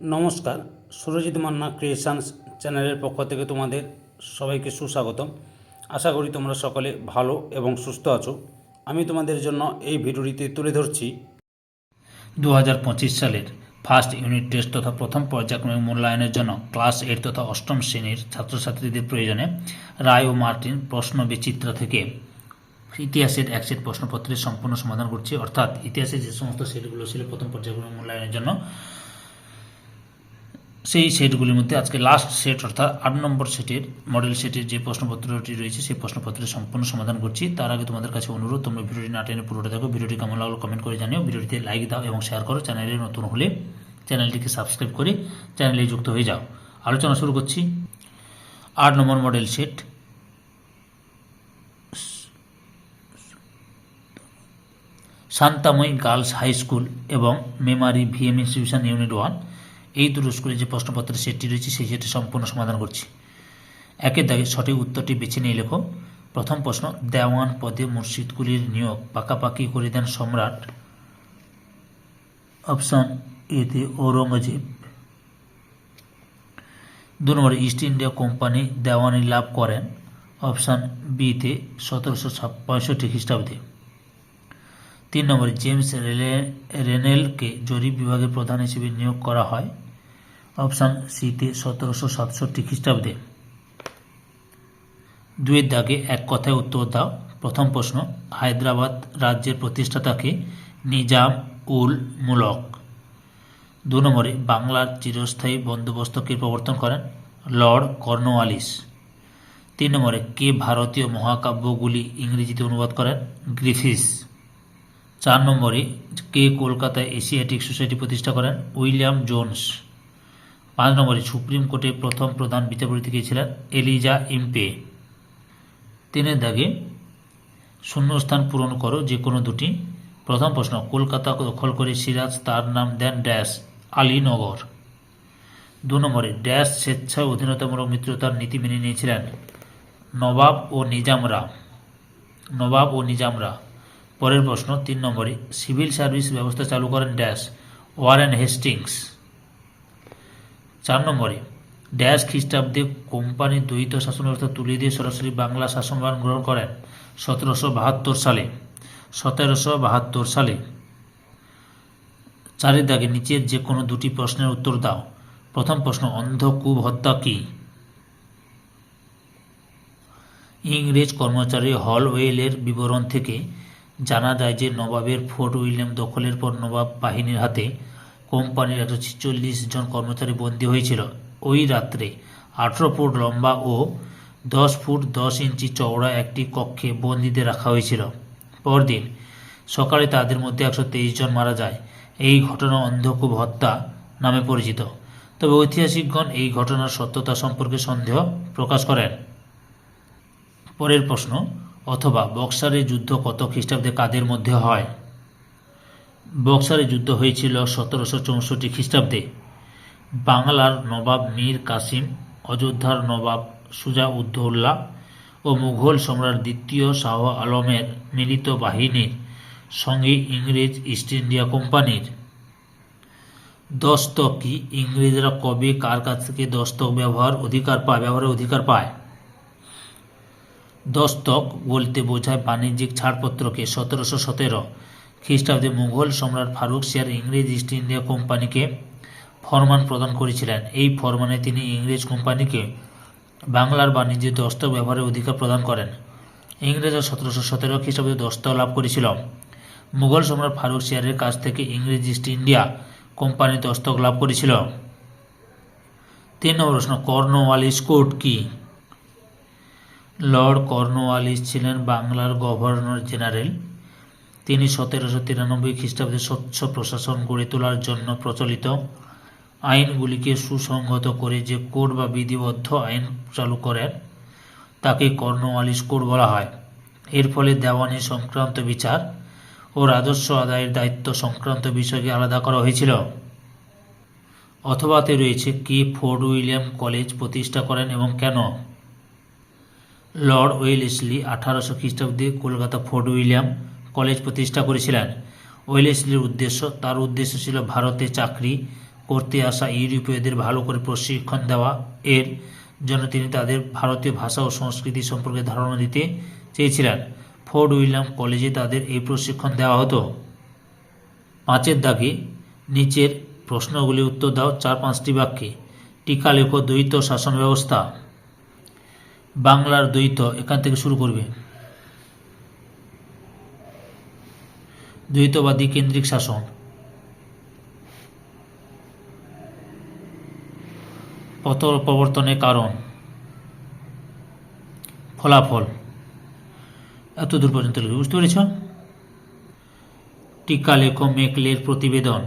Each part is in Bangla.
নমস্কার, সুরজিৎ মান্না ক্রিয়েশনস চ্যানেলের পক্ষ থেকে তোমাদের সবাইকে সুস্বাগতম। আশা করি তোমরা সকলে ভালো এবং সুস্থ আছো। আমি তোমাদের জন্য এই ভিডিওটিতে তুলে ধরছি দু হাজার পঁচিশ সালের ফার্স্ট ইউনিট টেস্ট তথা প্রথম পর্যায়ক্রমিক মূল্যায়নের জন্য ক্লাস এইট তথা অষ্টম শ্রেণির ছাত্রছাত্রীদের প্রয়োজনে রায় ও মার্টিন প্রশ্ন বিচিত্র থেকে ইতিহাসের এক সেট প্রশ্নপত্রের সম্পূর্ণ সমাধান করছি। অর্থাৎ ইতিহাসের যে সমস্ত সেটগুলো ছিল প্রথম পর্যায়ক্রমিক মূল্যায়নের জন্য সেই সেটগুলির মধ্যে আজকে লাস্ট সেট অর্থাৎ আট নম্বর সেটের মডেল সেটের যে প্রশ্নপত্রটি রয়েছে, সেই প্রশ্নপত্রের সম্পূর্ণ সমাধান করছি। তার আগে তোমাদের কাছে অনুরোধ, তোমরা ভিডিওটি না টেনে পুরোটা দেখো, ভিডিওটি কেমন লাগল কমেন্ট করে জানিও। ভিডিওটিতে লাইক দাও এবং শেয়ার করো। চ্যানেলে নতুন হলে চ্যানেলটিকে সাবস্ক্রাইব করে চ্যানেলে যুক্ত হয়ে যাও। আলোচনা শুরু করছি। আট নম্বর model set Shantamoyee girls high school এবং Memari VM institution unit one এই দুটো স্কুলে যে প্রশ্নপত্রের সেটটি রয়েছে, সেই সেটি সম্পূর্ণ সমাধান করছি। একের দাগে সঠিক উত্তরটি বেছে নিয়ে লেখো। প্রথম প্রশ্ন, দেওয়ান পদে মসজিদগুলির নিয়োগ পাকাপাকি করে দেন সম্রাট। অপশান এতে ঔরঙ্গজেব। দু নম্বরে, ইস্ট ইন্ডিয়া কোম্পানি দেওয়ানি লাভ করেন। অপশান বিতে সতেরোশো পঁয়ষট্টি খ্রিস্টাব্দে। তিন নম্বরে, জেমস রেনেলকে জরিপ বিভাগের প্রধান হিসেবে নিয়োগ করা হয়। অপশান সিতে সতেরোশো সাতষট্টি খ্রিস্টাব্দে। দুয়ের দাগে এক কথায় উত্তর দাও। প্রথম প্রশ্ন, হায়দ্রাবাদ রাজ্যের প্রতিষ্ঠাতাকে নিজাম উল মুলক। দু নম্বরে, বাংলার চিরস্থায়ী বন্দোবস্তকে প্রবর্তন করেন? লর্ড কর্নওয়ালিস তিন নম্বরে, কে ভারতীয় মহাকাব্যগুলি ইংরেজিতে অনুবাদ করেন? গ্রিফিস। চার নম্বরে, কে কলকাতায় এশিয়াটিক সোসাইটি প্রতিষ্ঠা করেন? William Jones. পাঁচ নম্বরে সুপ্রিম কোর্টে প্রথম প্রধান বিচারপতি কে ছিলেন এলিজা ইম্পে। তিনের দাগে, শূন্যস্থান পূরণ করো, যে কোনো দুটি। প্রথম প্রশ্ন, কলকাতা দখল করে সিরাজ, তার নাম দেন ড্যাশ আলীনগর দু নম্বরে, ড্যাশ স্বেচ্ছায় অধীনতামূলক মিত্রতার নীতি মেনে নিয়েছিলেন নবাব ও নিজামরা। নবাব ও নিজামরা। পরের প্রশ্ন, তিন নম্বরে, সিভিল সার্ভিস ব্যবস্থা চালু করেন ড্যাশ ওয়ারেন হেস্টিংস। চার নম্বরে, ড্যাশ খ্রিস্টাব্দে কোম্পানির দ্বৈত শাসন ব্যবস্থা তুলে দিয়ে সরাসরি বাংলা শাসনভার গ্রহণ করেন সতেরোশো বাহাত্তর সালে। সতেরোশো বাহাত্তর সালে। চারের দাগে নিচের যে কোনো দুটি প্রশ্নের উত্তর দাও। প্রথম প্রশ্ন অন্ধকূপ হত্যা কী? ইংরেজ কর্মচারী হলওয়েলের বিবরণ থেকে জানা যায় যে নবাবের ফোর্ট উইলিয়াম দখলের পর নবাব বাহিনীর হাতে কোম্পানির একশো ছেচল্লিশ জন কর্মচারী বন্দী হয়েছিল। ওই রাত্রে আঠেরো ফুট লম্বা ও দশ ফুট দশ ইঞ্চি চওড়া একটি কক্ষে বন্দীদের রাখা হয়েছিল। পরদিন সকালে তাদের মধ্যে একশো তেইশ জন মারা যায়। এই ঘটনা অন্ধকূপ হত্যা নামে পরিচিত। তবে ঐতিহাসিকগণ এই ঘটনার সত্যতা সম্পর্কে সন্দেহ প্রকাশ করেন। পরের প্রশ্ন, অথবা বক্সারের যুদ্ধ কত খ্রিস্টাব্দে কাদের মধ্যে হয়? বক্সারের যুদ্ধ হয়েছিল সতেরোশো চৌষট্টি খ্রিস্টাব্দে। বাংলার নবাব মীর কাসিম, অযোধ্যার নবাব সুজা উদ্দৌল্লা ও মুঘল সম্রাট দ্বিতীয় শাহ আলমের মিলিত বাহিনীর সঙ্গে ইংরেজ ইস্ট ইন্ডিয়া কোম্পানির। দস্তক কি ইংরেজরা কবে কার কাছ থেকে দস্তক ব্যবহার অধিকার পায়, ব্যবহারের অধিকার পায়? দস্তক বলতে বোঝায় বাণিজ্যিক ছাড়পত্রকে সতেরোশো সতেরো খ্রিস্টাব্দে মুঘল সম্রাট ফারুক শিয়ার ইংরেজ ইস্ট ইন্ডিয়া কোম্পানিকে ফরমান প্রদান করেছিলেন। এই ফরমানে তিনি ইংরেজ কোম্পানিকে বাংলার বাণিজ্যে দস্তক ব্যবহারের অধিকার প্রদান করেন। ইংরেজরা সতেরোশো সতেরো খ্রিস্টাব্দে দস্তক লাভ করেছিল। মুঘল সম্রাট ফারুক শিয়ারের কাছ থেকে ইংরেজ ইস্ট ইন্ডিয়া কোম্পানি দস্তক লাভ করেছিল। তিন নম্বর প্রশ্ন কর্নওয়ালিস কোর্ট কি? লর্ড কর্নওয়ালিস ছিলেন বাংলার গভর্নর জেনারেল। তিনি সতেরোশো তিরানব্বই খ্রিস্টাব্দে স্বচ্ছ প্রশাসন গড়ে তোলার জন্য প্রচলিত আইনগুলিকে সুসংহত করে যে কোড বা বিধিবদ্ধ আইন চালু করেন, তাকে কর্নওয়ালিস কোড বলা হয়। এর ফলে দেওয়ানি সংক্রান্ত বিচার ও রাজস্ব আদায়ের দায়িত্ব সংক্রান্ত বিষয়কে আলাদা করা হয়েছিল। অথবাতে রয়েছে কে ফোর্ড উইলিয়াম কলেজ প্রতিষ্ঠা করেন এবং কেন? লর্ড ওয়েলেসলি আঠারোশো খ্রিস্টাব্দে কলকাতা ফোর্ট উইলিয়াম কলেজ প্রতিষ্ঠা করেছিলেন। ওয়েলেসলির উদ্দেশ্য, তার উদ্দেশ্য ছিল ভারতে চাকরি করতে আসা ইউরোপীয়দের ভালো করে প্রশিক্ষণ দেওয়া। এর জন্য তিনি তাদের ভারতীয় ভাষা ও সংস্কৃতি সম্পর্কে ধারণা দিতে চেয়েছিলেন। ফোর্ট উইলিয়াম কলেজে তাদের এই প্রশিক্ষণ দেওয়া হতো। পাঁচের দাগে নিচের প্রশ্নগুলি উত্তর দাও, চার পাঁচটি বাক্যে। টিকা লেখো, দ্বৈত শাসন ব্যবস্থা। বাংলার দ্বৈত, এখান থেকে শুরু করবে। দ্বৈতবাদী কেন্দ্রিক শাসন। পথ প্রবর্তনের কারণ। ফলাফল। এত দূর পর্যন্ত লিখবে বুঝতে পেরেছ টিকা লেখ মেকলের প্রতিবেদন।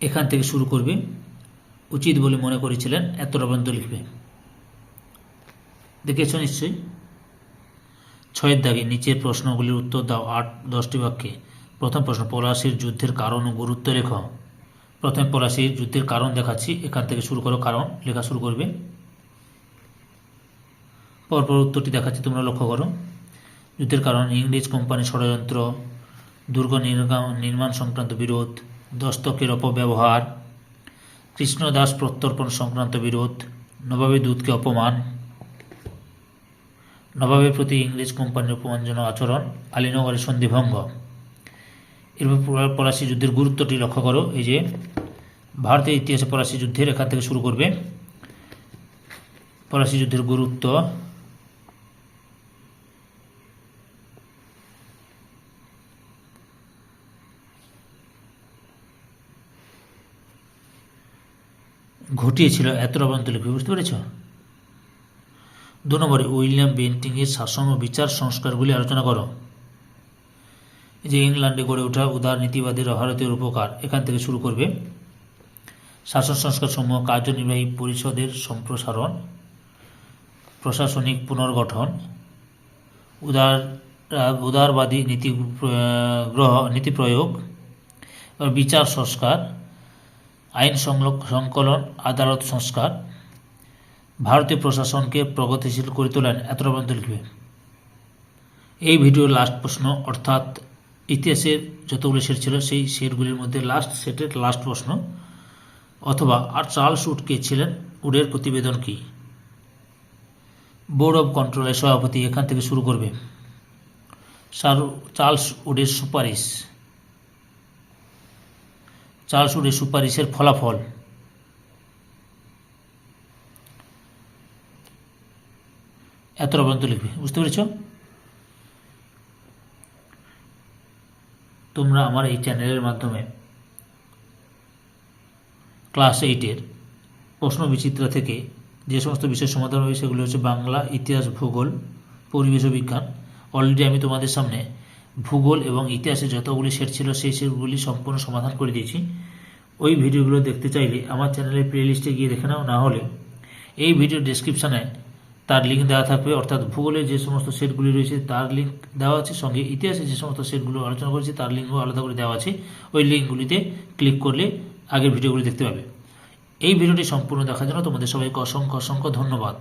এখান থেকে শুরু করবে। উচিত বলে মনে করেছিলেন, এতটা পর্যন্ত লিখবে। দেখেছ নিশ্চয়ই? ছয়ের দাগে নিচের প্রশ্নগুলির উত্তর দাও আট, দশটি বাক্যে। প্রথম প্রশ্ন, পলাশির যুদ্ধের কারণ ও গুরুত্ব লেখ। প্রথমে পলাশির যুদ্ধের কারণ দেখাচ্ছি, এখান থেকে শুরু করো, কারণ লেখা শুরু করবে। পরপর উত্তরটি দেখাচ্ছি, তোমরা লক্ষ্য করো। যুদ্ধের কারণ, ইংরেজ কোম্পানি ষড়যন্ত্র, দুর্গ নির্মাণ সংক্রান্ত বিরোধ, দস্তকের অপব্যবহার, কৃষ্ণদাস প্রত্যর্পণ সংক্রান্ত বিরোধ নবাবী দূতকে অপমান নবাবের প্রতি ইংরেজ কোম্পানির অপমানজনক আচরণ আলীনগরের সন্ধিভঙ্গ। এরপর পলা- পলাশি যুদ্ধের গুরুত্বটি লক্ষ্য করো, এই যে ভারতের ইতিহাসে পলাশি যুদ্ধের এখান থেকে শুরু করবে। পলাশি যুদ্ধের গুরুত্ব ঘটিয়েছিল এতটা পর্যন্ত লিখবে বুঝতে পেরেছ? দু নম্বরে উইলিয়াম বেন্টিংয়ের শাসন ও বিচার সংস্কারগুলি আলোচনা করো। যে ইংল্যান্ডে গড়ে ওঠা উদার নীতিবাদীর ভারতীয় উপকার এখান থেকে শুরু করবে। শাসন সংস্কার সমূহ কার্যনির্বাহী পরিষদের সম্প্রসারণ, প্রশাসনিক পুনর্গঠন, উদার, উদারবাদী নীতি, গ্রহ, নীতি প্রয়োগ, বিচার সংস্কার, আইন সংকলন, আদালত সংস্কার ভারতীয় প্রশাসনকে প্রগতিশীল করে তোলেন। এতটা পর্যন্ত লিখবে। এই ভিডিওর লাস্ট প্রশ্ন, অর্থাৎ ইতিহাসের যতগুলো সেট ছিল, সেই সেটগুলির মধ্যে লাস্ট সেটের লাস্ট প্রশ্ন, অথবা আর চার্লস উড কে ছিলেন, উডের প্রতিবেদন কি? বোর্ড অব কন্ট্রোলের সভাপতি এখান থেকে শুরু করবে। চার- চার্লস উডের সুপারিশ। চার্লস উডের সুপারিশের ফলাফল। এতটা পর্যন্ত লিখবে, বুঝতে পেরেছ? তোমরা আমার এই চ্যানেলের মাধ্যমে ক্লাস এইটের প্রশ্ন বিচিত্রা থেকে যে সমস্ত বিষয় সমাধান হবে সেগুলো হচ্ছে বাংলা, ইতিহাস, ভূগোল, পরিবেশ বিজ্ঞান। অলরেডি আমি তোমাদের সামনে ভূগোল এবং ইতিহাসে যতগুলি সেট ছিল সেই সেটগুলি সম্পূর্ণ সমাধান করে দিয়েছি। ওই ভিডিওগুলো দেখতে চাইলে আমার চ্যানেলের প্লে লিস্টে গিয়ে দেখে নাও, না হলে এই ভিডিও ডিসক্রিপশানে তার লিঙ্ক দেওয়া থাকবে। অর্থাৎ ভূগোলের যে সমস্ত সেটগুলি রয়েছে, তার লিঙ্ক দেওয়া আছে। সঙ্গে ইতিহাসে যে সমস্ত সেটগুলো আলোচনা করেছে, তার লিঙ্কও আলাদা করে দেওয়া আছে। ওই লিঙ্কগুলিতে ক্লিক করলে আগের ভিডিওগুলি দেখতে পাবে। এই ভিডিওটি সম্পূর্ণ দেখার জন্য তোমাদের সবাইকে অসংখ্য অসংখ্য ধন্যবাদ।